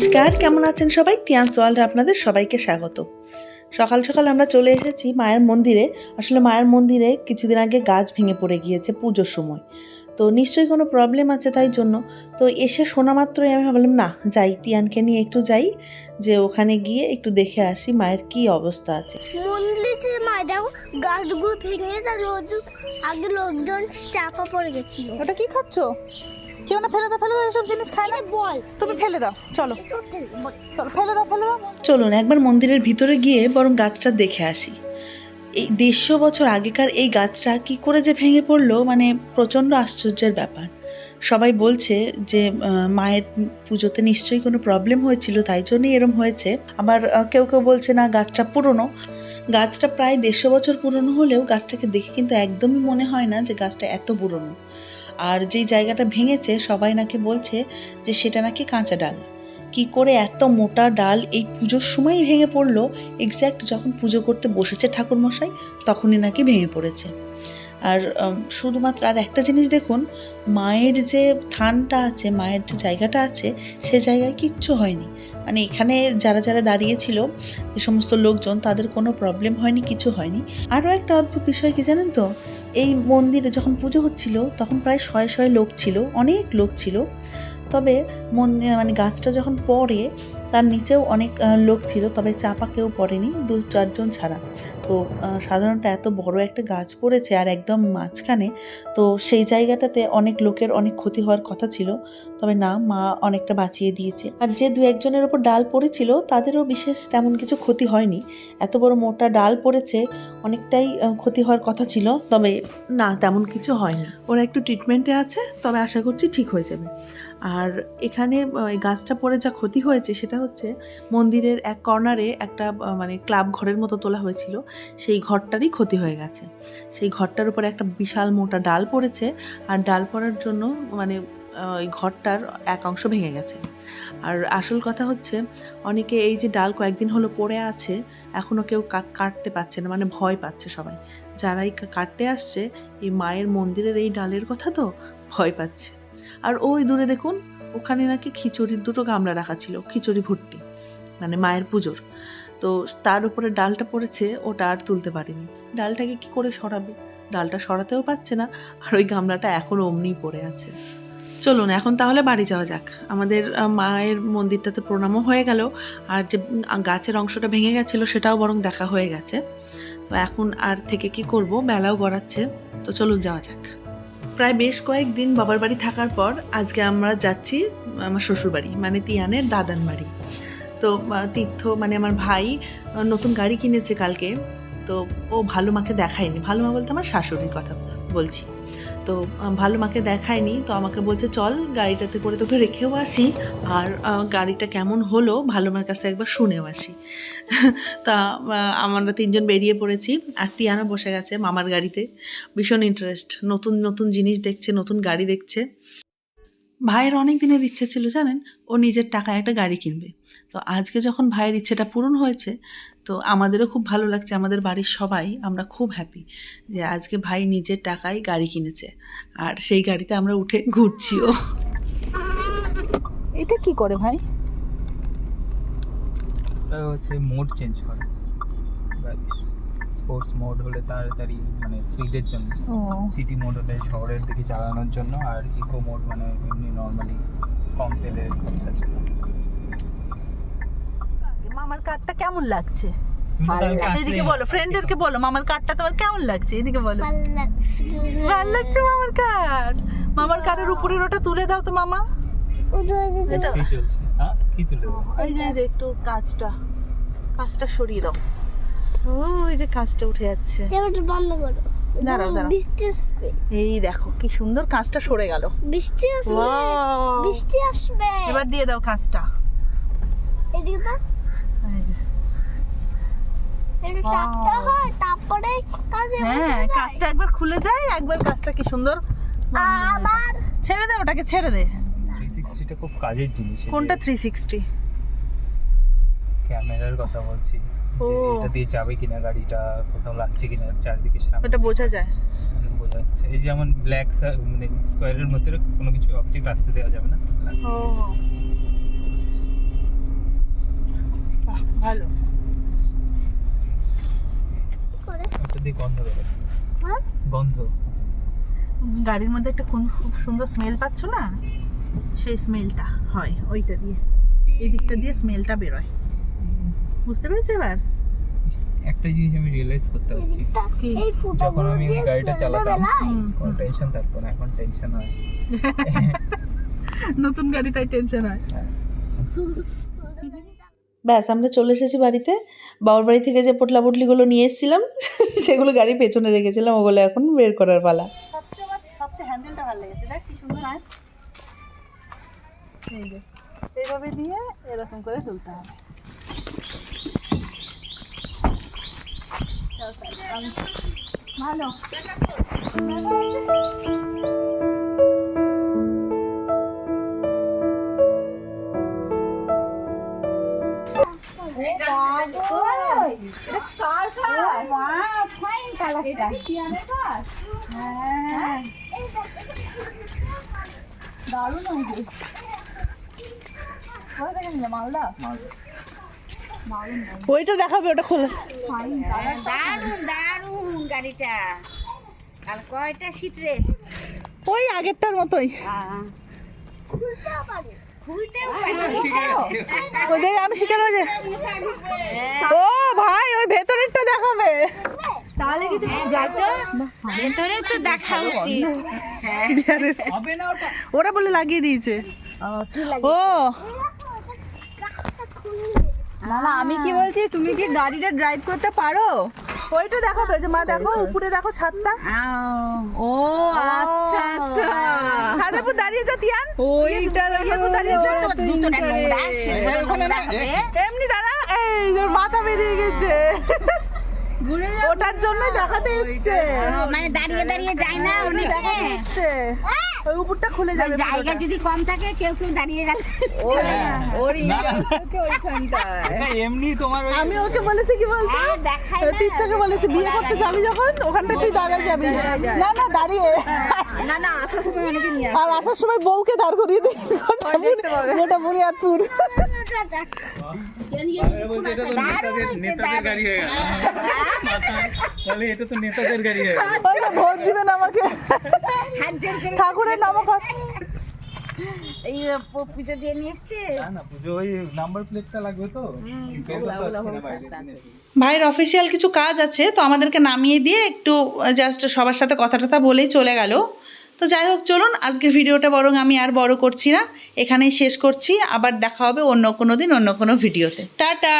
নমস্কার কেমন আছেন সবাই? তিয়ান্স ওয়ার্ল্ডে আপনাদের সবাইকে স্বাগত। সকাল সকাল আমরা চলে এসেছি মায়ের মন্দিরে। আসলে মায়ের মন্দিরে কিছুদিন আগে গাছ ভেঙে পড়ে গিয়েছে পুজোর সময়। তো নিশ্চয়ই কোনো প্রবলেম আছে তাই জন্য। তো এসে শোনা মাত্রই আমি ভাবলাম না যাই তিয়ানকে নিয়ে একটু যাই যে ওখানে গিয়ে একটু দেখে আসি মায়ের কি অবস্থা আছে। মন্দিরের মায় দেখো গাছগুলো ভেঙে যা রোদ আগে লোকজন চাপা পড়ে গেছিল। ওটা কি খাচ্ছ? কেউ না ফেলে দাও ফেলে দাও এসব জিনিস খায় না। বল। তুমি ফেলে দাও চলো। চলো ফেলে দাও ফেলে দাও। চলুন একবার মন্দিরের ভিতরে গিয়ে বরং গাছটা দেখে আসি। এই দেড়শো বছর আগেকার এই গাছটা কি করে যে ভেঙে পড়ল মানে প্রচণ্ড আশ্চর্যের ব্যাপার। সবাই বলছে যে মায়ের পুজোতে নিশ্চয়ই কোনো প্রবলেম হয়েছিল তাই জন্যই এরম হয়েছে। আবার কেউ কেউ বলছে না গাছটা পুরনো। গাছটা প্রায় দেড়শো বছর পুরনো হলেও গাছটাকে দেখে কিন্তু একদমই মনে হয় না যে গাছটা এত পুরনো। আর যেই জায়গাটা ভেঙেছে, সবাই নাকি বলছে যে সেটা নাকি কাঁচা ডাল। কি করে এত মোটা ডাল এই পুজোর সময়ই ভেঙে পড়ল? এক্স্যাক্ট যখন পুজো করতে বসেছে ঠাকুরমশাই, তখনই নাকি ভেঙে পড়েছে। আর শুধুমাত্র আর একটা জিনিস দেখুন, মায়ের যে থানটা আছে, মায়ের যে জায়গাটা আছে, সে জায়গায় কিচ্ছু হয়নি। মানে এখানে যারা যারা দাঁড়িয়েছিল যে সমস্ত লোকজন, তাদের কোনো প্রবলেম হয়নি, কিছু হয়নি। আরও একটা অদ্ভুত বিষয় কি জানেন তো? এই মন্দিরে যখন পুজো হচ্ছিল, তখন প্রায় শয়ে শয়ে লোক ছিল, অনেক লোক ছিল। তবে মন্দির মানে গাছটা যখন পড়ে তার নিচেও অনেক লোক ছিল, তবে চাপা কেউ পড়েনি, দু চারজন ছাড়া। তো সাধারণত এত বড় একটা গাছ পড়েছে আর একদম মাঝখানে, তো সেই জায়গাটাতে অনেক লোকের অনেক ক্ষতি হওয়ার কথা ছিল। তবে না, মা অনেকটা বাঁচিয়ে দিয়েছে। আর যে দু একজনের ওপর ডাল পড়েছিল, তাদেরও বিশেষ তেমন কিছু ক্ষতি হয়নি। এত বড় মোটা ডাল পড়েছে, অনেকটাই ক্ষতি হওয়ার কথা ছিল, তবে না, তেমন কিছু হয়নি। ওরা একটু ট্রিটমেন্টে আছে, তবে আশা করছি ঠিক হয়ে যাবে। আর এখানে গাছটা পড়ে যা ক্ষতি হয়েছে সেটা হচ্ছে মন্দিরের এক কর্নারে একটা মানে ক্লাব ঘরের মতো তোলা হয়েছিল। সেই ঘরটারই ক্ষতি হয়ে গেছে। সেই ঘরটার উপরে একটা বিশাল মোটা ডাল পড়েছে আর ডাল পড়ার জন্য মানে ওই ঘরটার এক অংশ ভেঙে গেছে। আর আসল কথা হচ্ছে, অনেকে এই যে ডাল কয়েকদিন হলো পড়ে আছে এখনও কেউ কাটতে পারছে না মানে ভয় পাচ্ছে সবাই। যারাই কাটতে আসছে, এই মায়ের মন্দিরের এই ডালের কথা তো ভয় পাচ্ছে। আর ওই দূরে দেখুন, ওখানে নাকি খিচুড়ির দুটো গামলা রাখা ছিল, খিচুড়ি ভর্তি মানে মায়ের পুজোর। তো তার উপরে ডালটা পড়েছে, ওটা আর তুলতে পারিনি। ডালটাকে কি করে সরাবে? ডালটা সরাতেও পারছে না, আর ওই গামলাটা এখনও অমনি পড়ে আছে। চলুন, এখন তাহলে বাড়ি যাওয়া যাক। আমাদের মায়ের মন্দিরটাতে প্রণামও হয়ে গেল, আর যে গাছের অংশটা ভেঙে গেছিল, সেটাও বরং দেখা হয়ে গেছে। তো এখন আর থেকে কি করব? বেলাও গড়াচ্ছে। তো চলুন যাওয়া যাক। প্রায় বেশ কয়েকদিন বাবার বাড়ি থাকার পর আজকে আমরা যাচ্ছি, আমার শ্বশুর বাড়ি মানে তিয়ানের দাদান বাড়ি। তো তীর্থ মানে আমার ভাই নতুন গাড়ি কিনেছে কালকে। তো, ও ভালো মাকে দেখায়নি। ভালো মা বলতে আমার শাশুড়ির কথা বলছি। তো ভালো মাকে দেখায়নি, তো আমাকে বলছে, চল গাড়িটাতে করে তোকে রেখেও আসি। আর গাড়িটা কেমন হলো, ভালো মার কাছে একবার শুনেও আসি। তা আমরা তিনজন বেরিয়ে পড়েছি, আর তিয়ানো বসে গেছে মামার গাড়িতে। ভীষণ ইন্টারেস্ট নতুন নতুন জিনিস দেখছে, নতুন গাড়ি দেখছে। ভাইয়ের অনেক দিনের ইচ্ছে ছিল, জানেন? ও নিজের টাকায় একটা গাড়ি কিনবে। তো আজকে যখন ভাইয়ের ইচ্ছেটা পূরণ হয়েছে তো আমাদেরও খুব ভালো লাগছে আমাদের বাড়ির সবাই আমরা খুব হ্যাপি যে আজকে ভাই নিজের টাকায় গাড়ি কিনেছে আর সেই গাড়িতে আমরা উঠে ঘুরছিও। এটা কি করে ভাই? হচ্ছে মোড চেঞ্জ করে স্পোর্টস মোড হলে তাড়াতাড়ি মানে স্পিডের জন্য। সিটি মোড হলে শহরের দিকে চালানোর জন্য আর ইকো মোড মানে এমনি নর্মালি কম তেলে খরচার জন্য মামার কার্ডটা কেমন লাগছে? এদিকে বলো ফ্রেন্ডদেরকে বলো মামার কার্ডটা তোমার কেমন লাগছে? এদিকে বলো। ভালো লাগছে। মামার কার্ড মামার কার্ডের উপরের ওটা তুলে দাও তো মামা। এটা কি চলছে? হ্যাঁ? কি তুলে দেবো ওই যে যে একটু কাজটা। কাজটা সরিয়ে দাও। ওই যে কাজটা উঠে যাচ্ছে। বন্ধ করো। দাঁড়াও, দাঁড়াও। এই দেখো কি সুন্দর কাজটা সরে গেল। বৃষ্টি আসবে। বৃষ্টি আসবে। এবার দিয়ে দাও কাজটা। এদিকে তো হয় হ্যাঁ কাজটা একবার খুলে যায় একবার কাজটা কি সুন্দর। আবার ছেড়ে দে ওটাকে ছেড়ে দে। থ্রি সিক্সটিটা খুব কাজের জিনিস কোনটা থ্রি সিক্সটি ক্যামেরার কথা বলছি। যে এটা দিয়ে যাবে কিনা গাড়িটা কোথাও লাগছে কিনা চারিদিকে সামনে। ওটা বোঝা যায়। বোঝা যাচ্ছে। এই যেমন ব্ল্যাক মানে স্কোয়ারের মধ্যে কোনো কিছু অবজেক্ট রাস্তা দেওয়া যাবে না। ও বাহ, ভালো করে ওটা দিয়ে গন্ধ বেরোয় হ্যাঁ গন্ধ গাড়ির মধ্যে একটা কোন খুব সুন্দর স্মেল পাচ্ছ না? সেই স্মেলটা হয় ওইটা দিয়ে। এই দিকটা দিয়ে স্মেলটা বেরোয়। বুঝতে পেরেছ এবার? একটা জিনিস আমি রিয়েলাইজ করতে পারছি। এই যখন আমি গাড়িটা চালাতাম কোনো টেনশন থাকতো না এখন টেনশন হয়। নতুন গাড়ি তাই টেনশন হয়। ব্যাস আমরা চলে এসেছি বাড়িতে। বাবার বাড়ি থেকে যে পোটলা পুটলিগুলো নিয়ে এসেছিলাম সেগুলো গাড়ির পেছনে রেখেছিলাম ওগুলো এখন বের করার পালা সবচেয়ে আমার সবচেয়ে হ্যান্ডেলটা ভালো লেগেছে দেখ কি সুন্দর হয় এই যে এইভাবে দিয়ে এরকম করে তুলতে হবে। চল, চল, আমি- ওইটা দেখাবে ওটা খোলা। দারুণ দারুণ গাড়িটা। কাল কয়টা সিট রে? ওই আগেরটার মতোই। আমি শিখালো যে ও ভাই ওই ভেতরেরটা দেখাবে। তাহলে কিন্তু ভেতরে তো দেখা উচিত। ওটা। ওরা বলে লাগিয়ে দিয়েছে। ও। না না আমি কি বলছি তুমি কি গাড়িটা ড্রাইভ করতে পারো? ওই তো দেখো মা দেখো উপরে দেখো ছাদটা। ও আচ্ছা আচ্ছা। ছাদের দাঁড়িয়ে যা তিয়ান। ওইটা দেখো দাঁড়িয়ে যা। এমনি দাঁড়া এই মাথা বেরিয়ে গেছে। ওটার জন্য দেখাতে এসছে। মানে দাঁড়িয়ে দাঁড়িয়ে যায় না অনেকে। এসছে। ওই উপরটা খুলে যাবে জায়গা যদি কম থাকে কেউ কেউ দাঁড়িয়ে গেল ওর। না, না, না। ইন্টারভিউকে ওইখানটায়। এটা এমনি তোমার আমি ওকে বলেছি কি বলতো? হ্যাঁ। তীর্থকে বলেছি বিয়ে করতে যাবি যখন ওখানটা তুই দাঁড়া যাবি। না না দাঁড়িয়ে। না না আসার সময় অনেকে নিয়ে আর আসার সময় বউকে দাঁড় করিয়ে দিই বুনি- গোটা ভোট দিবেন আমাকে ঠাকুরের নামকরণ এই পুজো দিয়ে নিয়ে এসছে? না না পুজো ওই নাম্বার প্লেটটা লাগবে তো। ভাইয়ের অফিসিয়াল কিছু কাজ আছে তো আমাদেরকে নামিয়ে দিয়ে একটু জাস্ট সবার সাথে কথা টথা বলেই চলে গেল। তো যাই হোক, চলুন আজকের ভিডিওটা বরং আমি আর বড় করছি না। এখানেই শেষ করছি। আবার দেখা হবে অন্য কোনো দিন, অন্য কোনো ভিডিওতে। টাটা!